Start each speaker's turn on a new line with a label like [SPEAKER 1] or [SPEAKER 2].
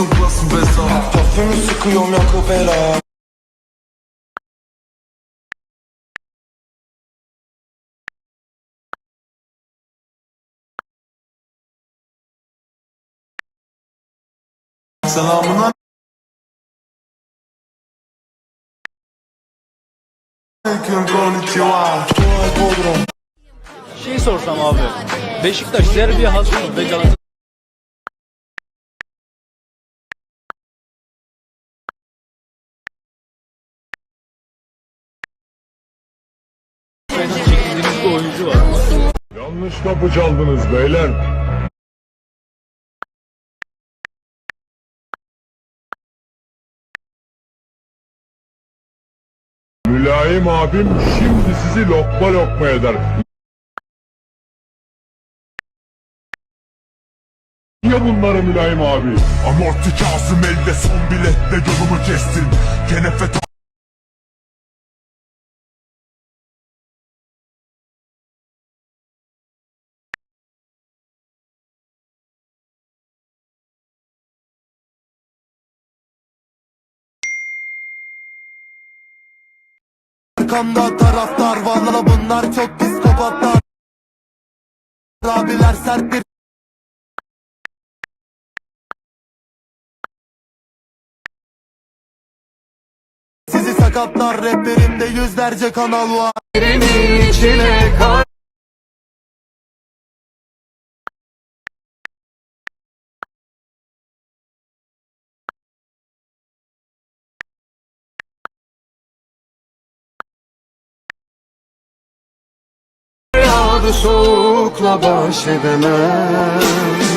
[SPEAKER 1] não posso pensar
[SPEAKER 2] Kafamı sıkıyorum yakıp bela.
[SPEAKER 1] Selamun aleyküm konnichiwa.
[SPEAKER 3] Şey sorsam abi. Beşiktaş derbi hazır mı? Ve Galatasaray oyuncu var.
[SPEAKER 4] Yanlış kapı çaldınız beyler. Mülayim abim şimdi sizi lokma lokma eder. Ya bunları Mülayim abi? Amorti Kazım elde son bilette yolumu kestin. Kenefe
[SPEAKER 2] Arkamda taraftar Valla bunlar çok psikopatlar. Abiler sert bir Sizi sakatlar. Raplerimde yüzlerce kanal var. İçine kay soğukla baş edemem